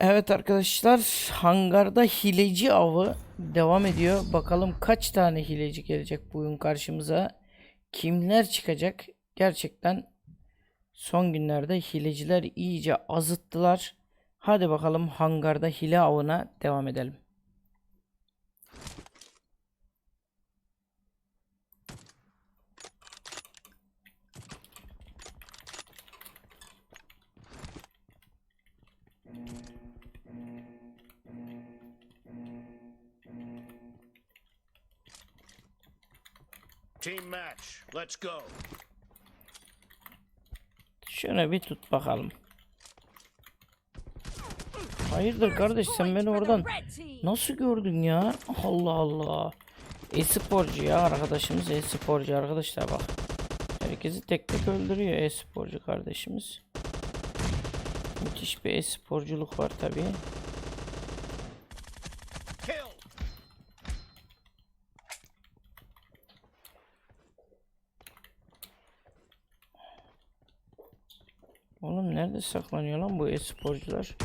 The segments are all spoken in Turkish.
Evet arkadaşlar hangarda hileci avı devam ediyor. Bakalım kaç tane hileci gelecek bu oyun karşımıza. Kimler çıkacak? Gerçekten son günlerde hileciler iyice azıttılar. Hadi bakalım hangarda hile avına devam edelim. Team match. Let's go. Şöyle bir tut bakalım. Hayırdır kardeş sen beni oradan nasıl gördün ya? Allah Allah. E-sporcu ya arkadaşımız e-sporcu arkadaşlar bak. Herkesi tek tek öldürüyor e-sporcu kardeşimiz. Müthiş bir e-sporculuk var tabii. Kill. Oğlum nerede saklanıyor lan bu e-sporcular?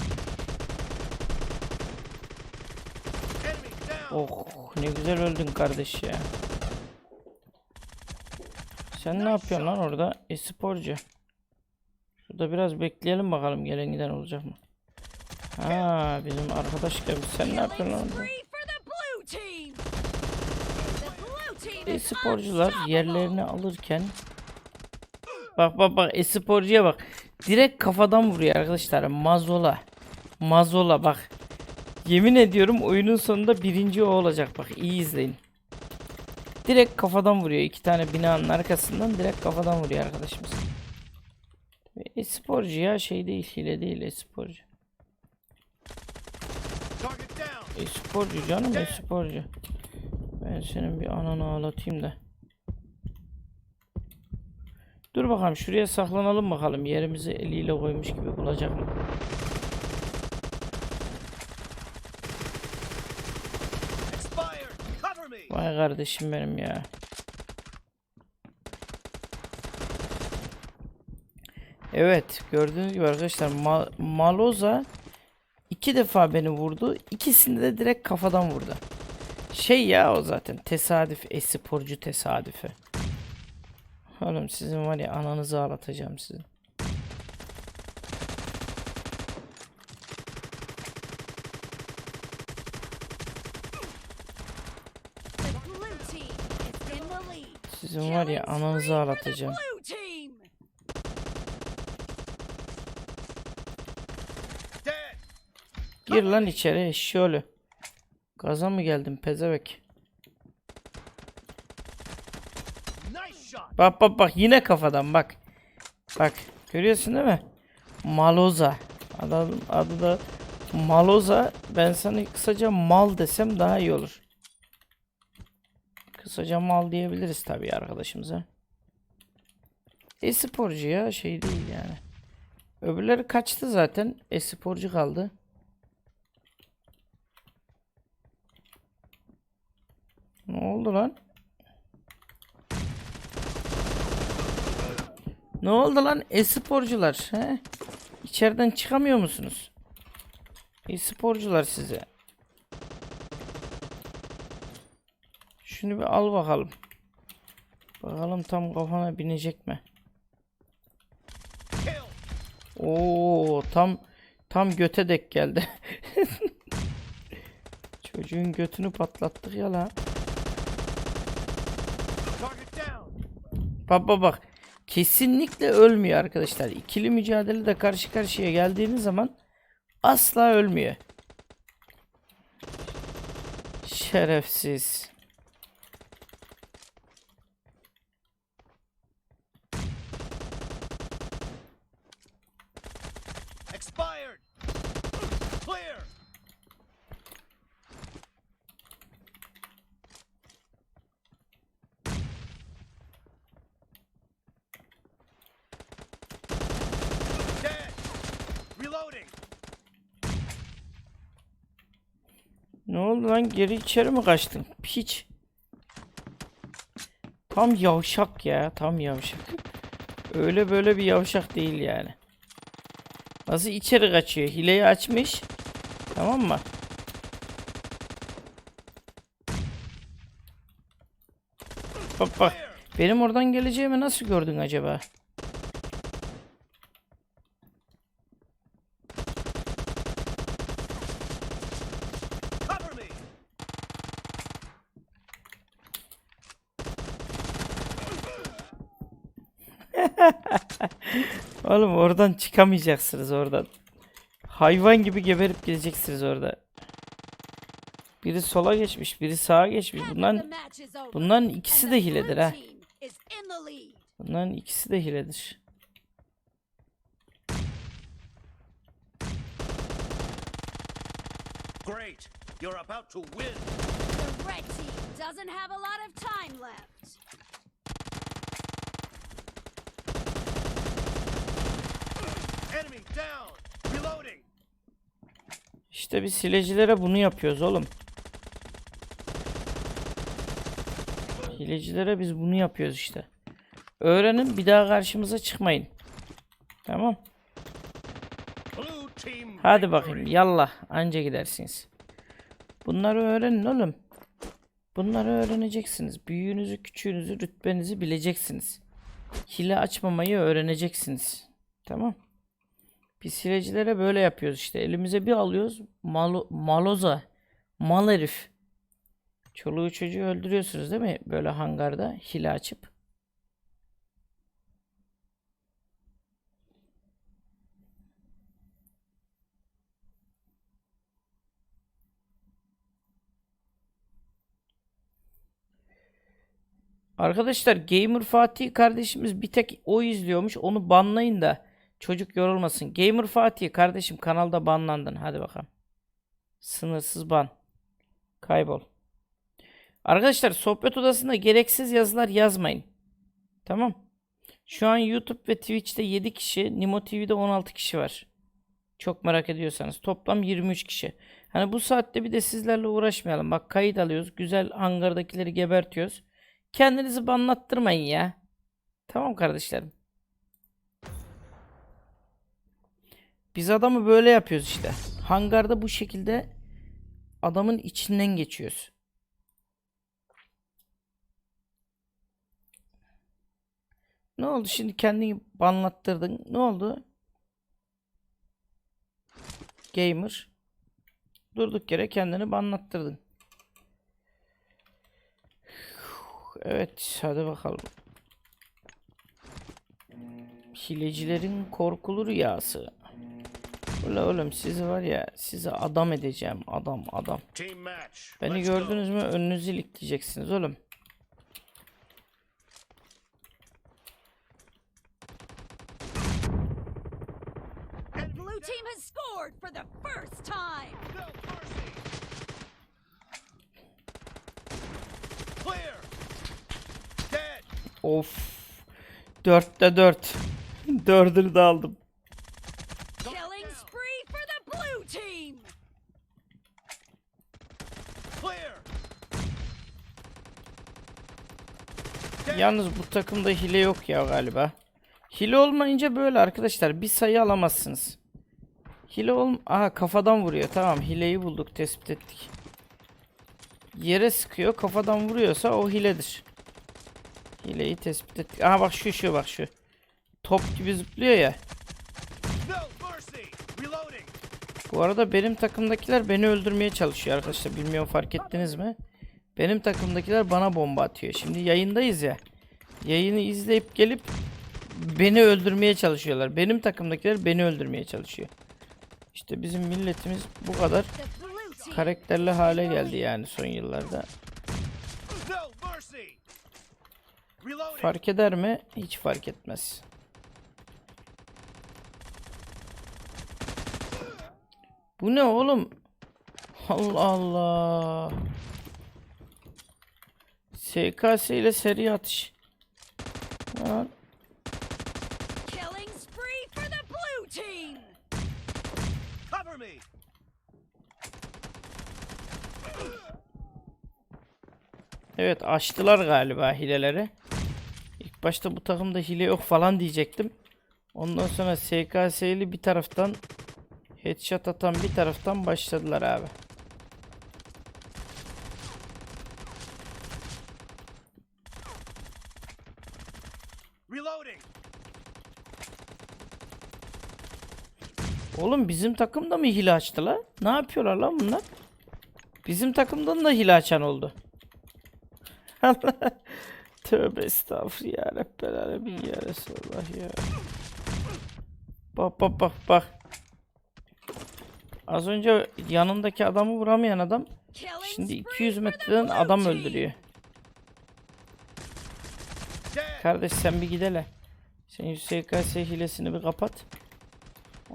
Oh ne güzel öldün kardeş ya. Sen ne yapıyorsun lan orada? E-sporcu. Şurada biraz bekleyelim bakalım gelen giden olacak mı? Ha bizim arkadaş gelmiş. Sen ne yapıyorsun lan orada? E-sporcular yerlerini alırken Bak bak bak e-sporcuya bak. Direkt kafadan vuruyor arkadaşlar. Mazola. Mazola bak. Yemin ediyorum oyunun sonunda birinci o olacak. Bak iyi izleyin. Direkt kafadan vuruyor. iki tane binanın arkasından direkt kafadan vuruyor arkadaşımız. Ve E-sporcu ya şey değil hile değil e-sporcu. Target down. E-sporcu canım e-sporcu. Ben senin bir ananı ağlatayım da. Dur bakalım şuraya saklanalım bakalım. Yerimizi eliyle koymuş gibi bulacak mı? Vay kardeşim benim ya. Evet gördüğünüz gibi arkadaşlar Ma- Maloza iki defa beni vurdu. İkisinde de direkt kafadan vurdu. Şey ya o zaten tesadüf esporcu tesadüfü. Oğlum sizin var ya ananızı ağlatacağım sizin. Sizin var ya ananızı ağlatacağım. Gir lan içeri şöyle. Gaza mı geldin pezevek? Bak bak bak yine kafadan bak. Bak görüyorsun değil mi? Maloza. Adı, adı da Maloza. Ben sana kısaca mal desem daha iyi olur. Kısaca mal diyebiliriz tabii arkadaşımıza. E-sporcu ya şey değil yani. Öbürleri kaçtı zaten. E-sporcu kaldı. Ne oldu lan? Ne oldu lan e-sporcular? İçeriden çıkamıyor musunuz? E-sporcular size. Şunu bir al bakalım. Bakalım tam kafana binecek mi? Oo tam tam göte dek geldi. Çocuğun götünü patlattık ya la. Bak bak. Kesinlikle ölmüyor arkadaşlar. İkili mücadelede karşı karşıya geldiğiniz zaman asla ölmüyor. Şerefsiz. Lan? Geri içeri mi kaçtın? Piç. Tam yavşak ya. Tam yavşak. Öyle böyle bir yavşak değil yani. Nasıl içeri kaçıyor? Hileyi açmış. Tamam mı? Bak bak. Benim oradan geleceğimi nasıl gördün acaba? Cover me. Oğlum oradan çıkamayacaksınız oradan. Hayvan gibi geberip gideceksiniz orada. Biri sola geçmiş, biri sağa geçmiş. The Bunların ikisi de hiledir ha. Bunların ikisi de hiledir. Great. You're about to win. The red team doesn't have a lot of time left. İşte biz hilecilere bunu yapıyoruz oğlum. Hilecilere biz bunu yapıyoruz işte. Öğrenin bir daha karşımıza çıkmayın. Tamam. Hadi bakayım yallah anca gidersiniz. Bunları öğrenin oğlum. Bunları öğreneceksiniz. Büyüğünüzü, küçüğünüzü, rütbenizi bileceksiniz. Hile açmamayı öğreneceksiniz. Tamam. Biz hilecilere böyle yapıyoruz işte. Elimize bir alıyoruz. Malo, maloza. Mal herif. Çoluğu çocuğu öldürüyorsunuz değil mi? Böyle hangarda hile açıp. Arkadaşlar Gamer Fatih kardeşimiz bir tek o izliyormuş. Onu banlayın da çocuk yorulmasın. Gamer Fatih kardeşim kanalda banlandın. Hadi bakalım. Sınırsız ban. Kaybol. Arkadaşlar sohbet odasında gereksiz yazılar yazmayın. Tamam. Şu an YouTube ve Twitch'te 7 kişi, Nimo TV'de 16 kişi var. Çok merak ediyorsanız. Toplam 23 kişi. Hani bu saatte bir de sizlerle uğraşmayalım. Bak kayıt alıyoruz. Güzel hangardakileri gebertiyoruz. Kendinizi banlattırmayın ya. Tamam kardeşlerim. Biz adamı böyle yapıyoruz işte. Hangarda bu şekilde adamın içinden geçiyoruz. Ne oldu şimdi kendini banlattırdın? Ne oldu? Gamer. Durduk yere kendini banlattırdın. Evet, hadi bakalım. Hilecilerin korkulu rüyası. Ula oğlum sizi var ya, size adam edeceğim. Adam, adam. Team match. Beni gördünüz mü önünüzü ilikleyeceksiniz oğlum. The blue team has scored for the first time. No mercy. Clear. Dead. Of. Dörtte dört. Dördünü de aldım. Killing spree for the blue team. Clear. Yalnız bu takımda hile yok ya galiba. Hile olmayınca böyle arkadaşlar. Bir sayı alamazsınız. Hile ol... Aha kafadan vuruyor. Tamam hileyi bulduk tespit ettik. Yere sıkıyor kafadan vuruyorsa o hiledir. Hileyi tespit ettik. Aha bak şu şu bak şu. Top gibi zıplıyor ya. Bu arada benim takımdakiler beni öldürmeye çalışıyor arkadaşlar. Bilmiyorum fark ettiniz mi? Benim takımdakiler bana bomba atıyor. Şimdi yayındayız ya. Yayını izleyip gelip beni öldürmeye çalışıyorlar. Benim takımdakiler beni öldürmeye çalışıyor. İşte bizim milletimiz bu kadar karakterli hale geldi yani son yıllarda. Fark eder mi? Hiç fark etmez. Bu ne oğlum? Allah Allah. SKS ile seri atış. Lan, Killing spree for the blue team. Cover me. Evet açtılar galiba hileleri. İlk başta bu takımda hile yok falan diyecektim. Ondan sonra SKS'li bir taraftan Headshot atan bir taraftan başladılar abi. Oğlum bizim takım da mı hile açtı? Ne yapıyorlar lan bunlar? Bizim takımdan da hile açan oldu. Tövbe estağfurullah ya Rabbel Alemin ya ya. Bak bak bak bak. Az önce yanındaki adamı vuramayan adam şimdi spree 200 for the metreden adam öldürüyor. Kardeş sen bir gidele. Sen şu SKS hilesini bir kapat.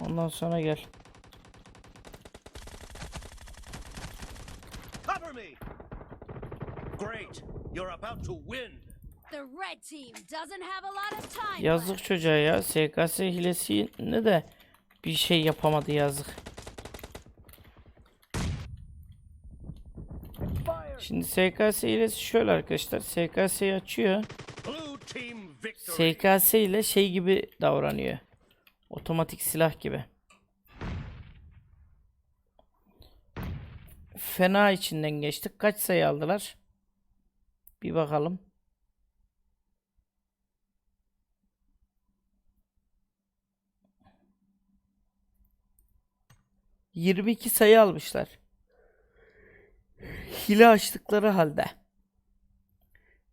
Ondan sonra gel. Cover me. Great. You're about to win. The red team doesn't have a lot of time Yazık çocuğa ya. SKS hilesi ne de bir şey yapamadı yazık. Şimdi SKS hilesi şöyle arkadaşlar. SKS'yi açıyor. SKS ile şey gibi davranıyor. Otomatik silah gibi. Fena içinden geçtik. Kaç sayı aldılar? Bir bakalım. Yirmi iki sayı almışlar. Hile açtıkları halde.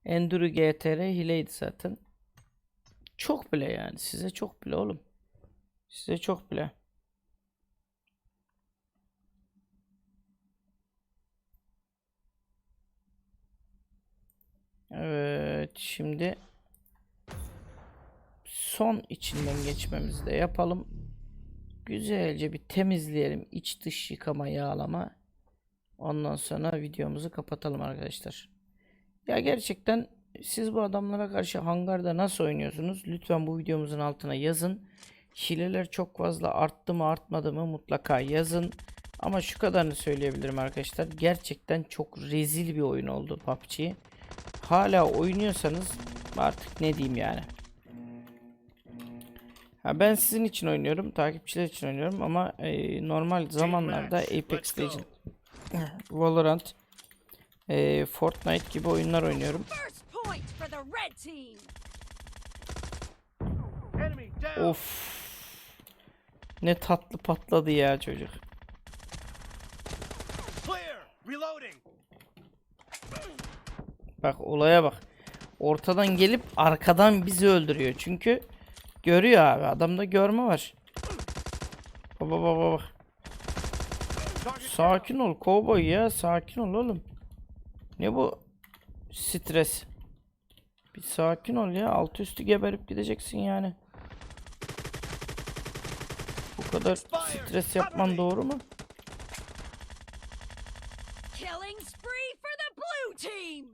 Enduro GTR hileydi zaten. Çok bile yani. Size çok bile oğlum. Size çok bile. Evet. Şimdi son içinden geçmemizi de yapalım. Güzelce bir temizleyelim. İç dış yıkama, yağlama. Ondan sonra videomuzu kapatalım arkadaşlar. Ya gerçekten siz bu adamlara karşı hangarda nasıl oynuyorsunuz? Lütfen bu videomuzun altına yazın. Hileler çok fazla arttı mı artmadı mı mutlaka yazın. Ama şu kadarını söyleyebilirim arkadaşlar. Gerçekten çok rezil bir oyun oldu PUBG. Hala oynuyorsanız artık ne diyeyim yani. Ha ben sizin için oynuyorum, takipçiler için oynuyorum ama e, normal zamanlarda Apex. Legends, Valorant, e, Fortnite gibi oyunlar oynuyorum. First point for the red team. Enemy down. Of. Ne tatlı patladı ya çocuk. Bak olaya bak. Ortadan gelip arkadan bizi öldürüyor. Çünkü görüyor abi. Adamda görme var. Baba baba bak. Sakin ol kovboy ya. Sakin ol oğlum. Ne bu stres? Bir sakin ol ya. Altı üstü geberip gideceksin yani. Kadar stres yapman doğru mu? Killing spree for the blue team.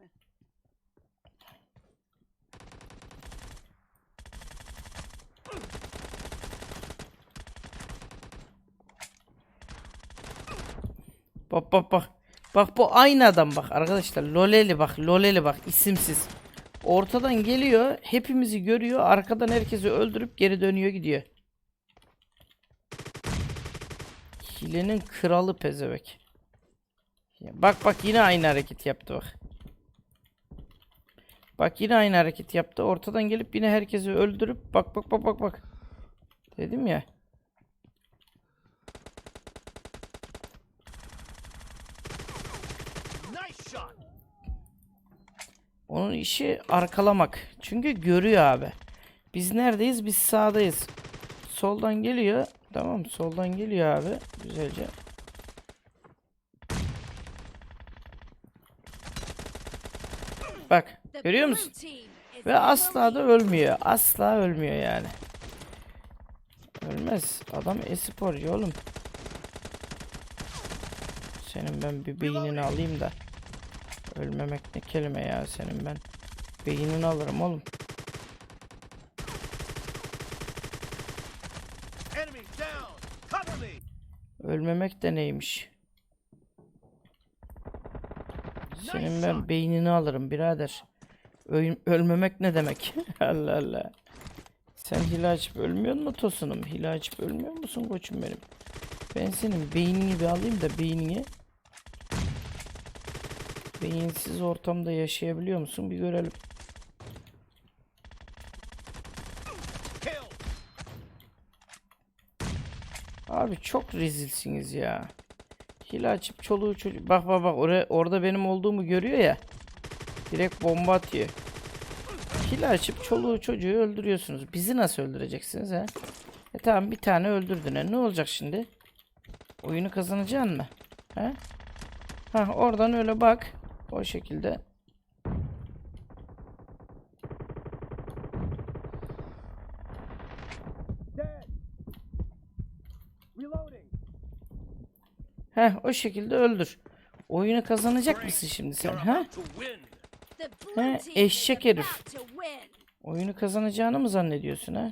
Bak bak bak. Bak bu aynı adam bak arkadaşlar. Loleli bak. Loleli bak. isimsiz. Ortadan geliyor. Hepimizi görüyor. Arkadan herkesi öldürüp geri dönüyor gidiyor. Hilenin kralı pezevek. Bak bak yine aynı hareket yaptı bak. Bak yine aynı hareket yaptı. Ortadan gelip yine herkesi öldürüp bak bak bak bak bak. Dedim ya. Onun işi arkalamak. Çünkü görüyor abi. Biz neredeyiz? Biz sağdayız. Soldan geliyor. Tamam soldan geliyor abi. Güzelce. Bak görüyor musun? Ve asla da ölmüyor. Asla ölmüyor yani. Ölmez. Adam esporcu oğlum. Senin ben bir beynini alayım da. Ölmemek ne kelime ya senin ben. Beynini alırım oğlum. Enemy down. Cover me. Ölmemek de neymiş? Senin ben beynini alırım birader. Öl- ölmemek ne demek? Allah Allah. Sen hile açıp ölmüyor musun tosunum? Hile açıp ölmüyor musun koçum benim? Ben senin beynini bir alayım da beynini. Beyinsiz ortamda yaşayabiliyor musun? Bir görelim. Abi çok rezilsiniz ya. Hile açıp çoluğu çocuğu. Bak bak bak oraya, orada benim olduğumu görüyor ya. Direkt bomba atıyor. Hile açıp çoluğu çocuğu öldürüyorsunuz. Bizi nasıl öldüreceksiniz ha? E tamam bir tane öldürdün. ha. Ne olacak şimdi? Oyunu kazanacaksın mı? He? Ha oradan öyle bak. O şekilde. Heh o şekilde öldür. Oyunu kazanacak mısın şimdi sen? Ha? He, eşek herif. Oyunu kazanacağını mı zannediyorsun ha?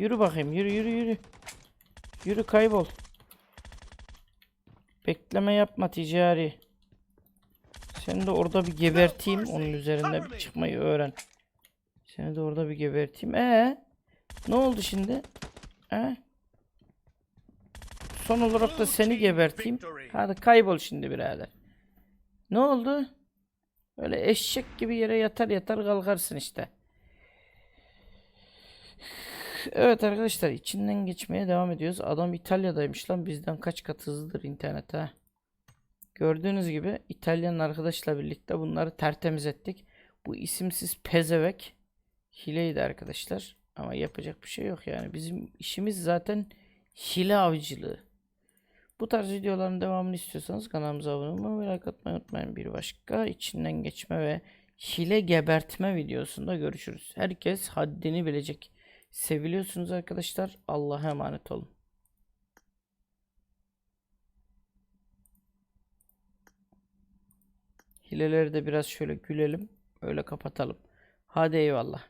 Yürü bakayım yürü yürü yürü. Yürü kaybol. Bekleme yapma ticari. Seni de orada bir geberteyim. Onun üzerinde bir çıkmayı öğren. Seni de orada bir geberteyim. Ee, ne oldu şimdi? Ee? Son olarak da seni geberteyim. Hadi kaybol şimdi birader. Ne oldu? Öyle eşek gibi yere yatar yatar kalkarsın işte. Evet arkadaşlar içinden geçmeye devam ediyoruz. Adam İtalya'daymış lan bizden kaç kat hızlıdır internet ha. Gördüğünüz gibi İtalyan arkadaşla birlikte bunları tertemiz ettik. Bu isimsiz pezevek hileydi arkadaşlar. Ama yapacak bir şey yok yani. Bizim işimiz zaten hile avcılığı. Bu tarz videoların devamını istiyorsanız kanalımıza abone olmayı ve like unutmayın. Bir başka içinden geçme ve hile gebertme videosunda görüşürüz. Herkes haddini bilecek. Seviliyorsunuz arkadaşlar. Allah'a emanet olun. Hileleri de biraz şöyle gülelim. Öyle kapatalım. Hadi eyvallah.